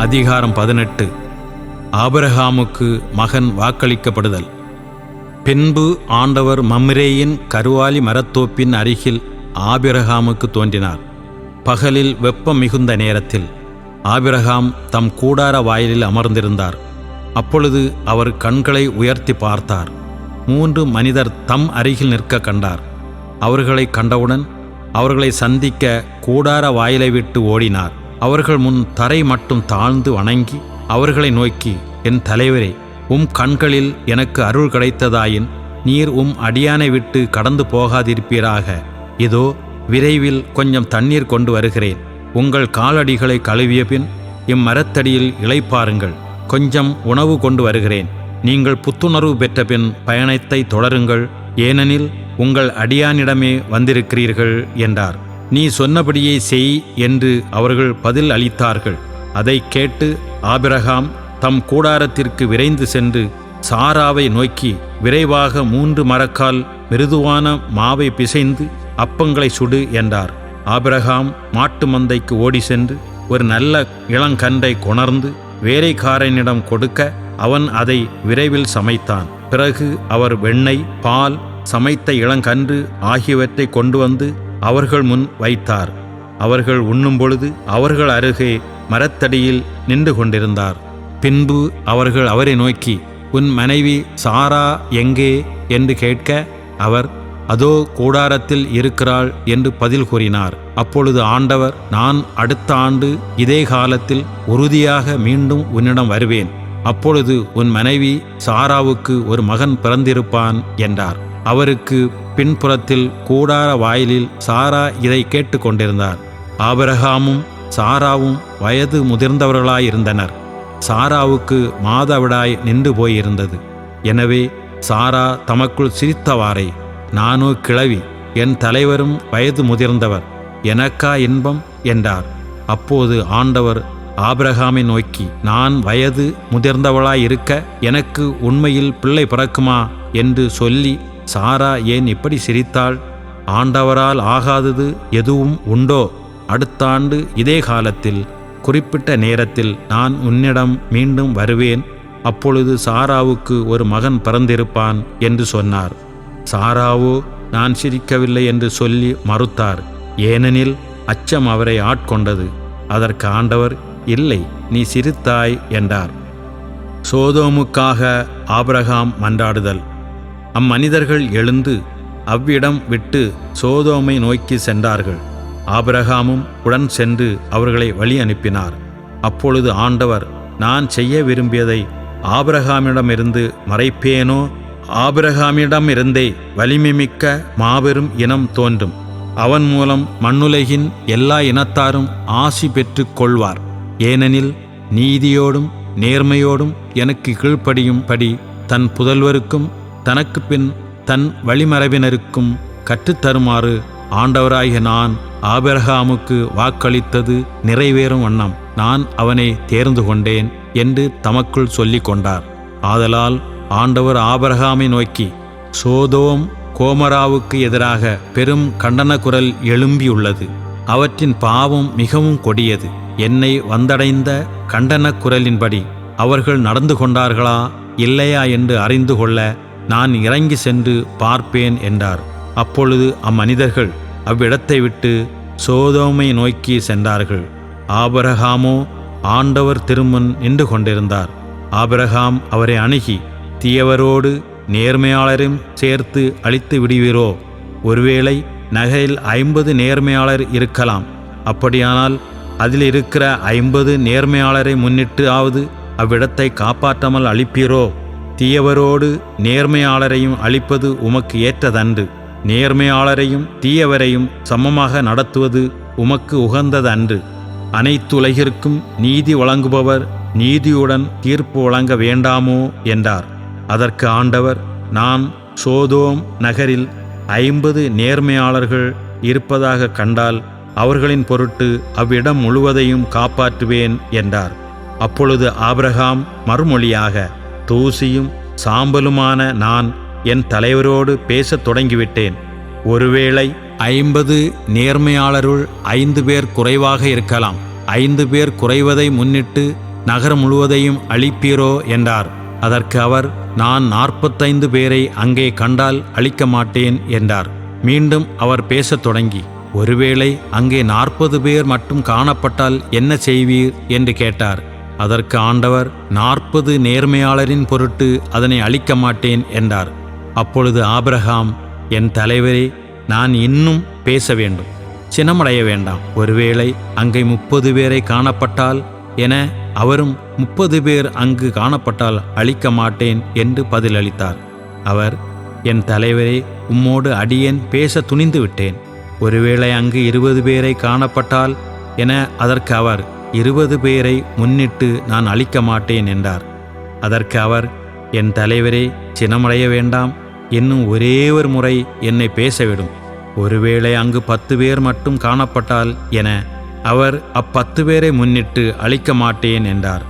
அதிகாரம் பதினெட்டு. ஆபிரகாமுக்கு மகன் வாக்களிக்கப்படுதல். பின்பு ஆண்டவர் மம்ரேயின் கருவாலி மரத்தோப்பின் அருகில் ஆபிரகாமுக்கு தோன்றினார். பகலில் வெப்பம் மிகுந்த நேரத்தில் ஆபிரகாம் தம் கூடார வாயிலில் அமர்ந்திருந்தார். அப்பொழுது அவர் கண்களை உயர்த்தி பார்த்தார். மூன்று மனிதர் தம் அருகில் நிற்க கண்டார். அவர்களை கண்டவுடன் அவர்களை சந்திக்க கூடார வாயிலை விட்டு ஓடினார். அவர்கள் முன் தரை மட்டும் தாழ்ந்து வணங்கி அவர்களை நோக்கி என் தலைவரே உம் கண்களில் எனக்கு அருள் கிடைத்ததாயின் நீர் உம் அடியானை விட்டு கடந்து போகாதிருப்பீராக. இதோ விரைவில் கொஞ்சம் தண்ணீர் கொண்டு வருகிறேன். உங்கள் காலடிகளை கழுவிய பின் இம்மரத்தடியில் இளைப்பாருங்கள். கொஞ்சம் உணவு கொண்டு வருகிறேன். நீங்கள் புத்துணர்வு பெற்ற பின் பயணத்தை தொடருங்கள். ஏனெனில் உங்கள் அடியானிடமே வந்திருக்கிறீர்கள் என்றார். நீ சொன்னபடியே செய் என்று அவர்கள் பதில் அளித்தார்கள். அதை கேட்டு ஆபிரகாம் தம் கூடாரத்திற்கு விரைந்து சென்று சாராவை நோக்கி விரைவாக மூன்று மரக்கால் மிருதுவான மாவை பிசைந்து அப்பங்களை சுடு என்றார். ஆபிரகாம் மாட்டு மந்தைக்கு ஓடி சென்று ஒரு நல்ல இளங்கன்றை கொணர்ந்து வேலைக்காரனிடம் கொடுக்க அவன் அதை விரைவில் சமைத்தான். பிறகு அவர் வெண்ணெய் பால் சமைத்த இளங்கன்று ஆகியவற்றை கொண்டு வந்து அவர்கள் முன் வைத்தார். அவர்கள் உண்ணும் பொழுது அவர்கள் அருகே மரத்தடியில் நின்று கொண்டிருந்தார். பின்பு அவர்கள் அவரை நோக்கி உன் மனைவி சாரா எங்கே? என்று கேட்க அவர் அதோ கூடாரத்தில் இருக்கிறாள் என்று பதில் கூறினார். அப்பொழுது ஆண்டவர் நான் அடுத்த ஆண்டு இதே காலத்தில் உறுதியாக மீண்டும் உன்னிடம் வருவேன். அப்பொழுது உன் மனைவி சாராவுக்கு ஒரு மகன் பிறந்திருப்பான் என்றார். அவருக்கு பின்புறத்தில் கூடார வாயிலில் சாரா இதை கேட்டுக்கொண்டிருந்தார் ஆபிரகாமும் சாராவும் வயது முதிர்ந்தவர்களாயிருந்தனர். சாராவுக்கு மாதவிடாய் நின்று போயிருந்தது. எனவே சாரா தமக்குள் சிரித்தவாறே நானோ கிழவி என் தலைவரும் வயது முதிர்ந்தவர் எனக்கா இன்பம்? என்றார். அப்போது ஆண்டவர் ஆபிரகாமை நோக்கி நான் வயது முதிர்ந்தவளாயிருக்க எனக்கு உண்மையில் பிள்ளை பிறக்குமா? என்று சொல்லி சாரா ஏன் இப்படி சிரித்தாள்? ஆண்டவரால் ஆகாதது எதுவும் உண்டோ? அடுத்த ஆண்டு இதே காலத்தில் குறிப்பிட்ட நேரத்தில் நான் உன்னிடம் மீண்டும் வருவேன். அப்பொழுது சாராவுக்கு ஒரு மகன் பிறந்திருப்பான் என்று சொன்னார். சாராவோ நான் சிரிக்கவில்லை என்று சொல்லி மறுத்தார். ஏனெனில் அச்சம் அவரை ஆட்கொண்டது. அதற்கு ஆண்டவர் இல்லை நீ சிரித்தாய் என்றார். சோதோமுக்காக ஆபிரகாம் மன்றாடுதல். அம்மனிதர்கள் எழுந்து அவ்விடம் விட்டு சோதோமை நோக்கி சென்றார்கள். ஆபிரகாமும் உடன் சென்று அவர்களை வழி அனுப்பினார். அப்பொழுது ஆண்டவர் நான் செய்ய விரும்பியதை ஆபிரகாமிடமிருந்து மறைப்பேனோ? ஆபிரகாமிடமிருந்தே வலிமைமிக்க மாபெரும் இனம் தோன்றும். அவன் மூலம் மண்ணுலகின் எல்லா இனத்தாரும் ஆசி பெற்றுக் கொள்வார். ஏனெனில் நீதியோடும் நேர்மையோடும் எனக்கு கீழ்ப்படியும்படி தன் புதல்வருக்கும் தனக்கு பின் தன் வழிமரபினருக்கும் கற்றுத்தருமாறு ஆண்டவராகிய நான் ஆபிரகாமுக்கு வாக்களித்தது நிறைவேறும் வண்ணம். நான் அவனை தேர்ந்து கொண்டேன் என்று தமக்குள் சொல்லிக் கொண்டார். ஆதலால் ஆண்டவர் ஆபரகாமை நோக்கி சோதோம் கோமராவுக்கு எதிராக பெரும் கண்டன குரல் எழும்பியுள்ளது. அவற்றின் பாவம் மிகவும் கொடியது. என்னை வந்தடைந்த கண்டன குரலின்படி அவர்கள் நடந்து கொண்டார்களா இல்லையா என்று அறிந்து கொள்ள நான் இறங்கி சென்று பார்ப்பேன் என்றார். அப்பொழுது அம்மனிதர்கள் அவ்விடத்தை விட்டு சோதோமை நோக்கி சென்றார்கள். ஆபரகாமோ ஆண்டவர் திருமுன் நின்று கொண்டிருந்தார். ஆபரகாம் அவரை அணுகி தீயவரோடு நேர்மையாளரையும் சேர்த்து அழித்து விடுவீரோ? ஒருவேளை நகரில் ஐம்பது நேர்மையாளர் இருக்கலாம். அப்படியானால் அதில் இருக்கிற ஐம்பது நேர்மையாளரை முன்னிட்டு ஆவது அவ்விடத்தை காப்பாற்றாமல் அழிப்பீரோ? தீயவரோடு நேர்மையாளரையும் அழிப்பது உமக்கு ஏற்றதன்று. நேர்மையாளரையும் தீயவரையும் சமமாக நடத்துவது உமக்கு உகந்ததன்று. அனைத்துலகிற்கும் நீதி வழங்குபவர் நீதியுடன் தீர்ப்பு வழங்க வேண்டாமோ என்றார். அதற்கு ஆண்டவர் நான் சோதோம் நகரில் ஐம்பது நேர்மையாளர்கள் இருப்பதாக கண்டால் அவர்களின் பொருட்டு அவ்விடம் முழுவதையும் காப்பாற்றுவேன் என்றார். அப்பொழுது ஆபிரகாம் மறுமொழியாக தூசியும் சாம்பலுமான நான் என் தலைவரோடு பேசத் தொடங்கிவிட்டேன். ஒருவேளை ஐம்பது நேர்மையாளருள் ஐந்து பேர் குறைவாக இருக்கலாம். ஐந்து பேர் குறைவதை முன்னிட்டு நகரம் முழுவதையும் அழிப்பீரோ என்றார். அதற்கு அவர் நான் நாற்பத்தைந்து பேரை அங்கே கண்டால் அழிக்க மாட்டேன் என்றார். மீண்டும் அவர் பேசத் தொடங்கி ஒருவேளை அங்கே நாற்பது பேர் மட்டும் காணப்பட்டால் என்ன செய்வீர்? என்று கேட்டார். அதற்கு ஆண்டவர் நாற்பது நேர்மையாளரின் பொருட்டு அதனை அழிக்க மாட்டேன் என்றார். அப்பொழுது ஆபிரகாம் என் தலைவரே நான் இன்னும் பேச வேண்டும். சினமடைய வேண்டாம். ஒருவேளை அங்கே முப்பது பேரை காணப்பட்டால் என அவரும் முப்பது பேர் அங்கு காணப்பட்டால் அழிக்க மாட்டேன் என்று பதிலளித்தார். அவர் என் தலைவரே உம்மோடு அடியேன் பேச துணிந்து விட்டேன். ஒருவேளை அங்கு இருபது பேரை காணப்பட்டால் என அதற்கு அவர் இருபது பேரை முன்னிட்டு நான் அழிக்க மாட்டேன் என்றார். அதற்கு அவர் என் தலைவரே சினமடைய வேண்டாம். இன்னும் ஒரே ஒரு முறை என்னை பேசவிடும். ஒருவேளை அங்கு பத்து பேர் மட்டும் காணப்பட்டால் என அவர் அப்பத்து பேரை முன்னிட்டு அழிக்க மாட்டேன் என்றார்.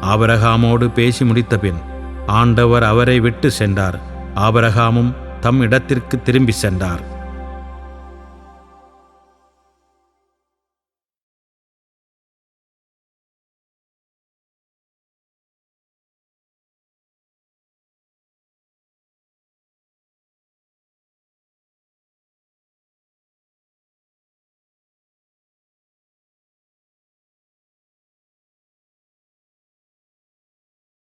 ஆபரகாமோடு பேசி முடித்தபின் ஆண்டவர் அவரை விட்டு சென்றார். ஆபரகாமும் தம் இடத்திற்கு திரும்பி சென்றார்.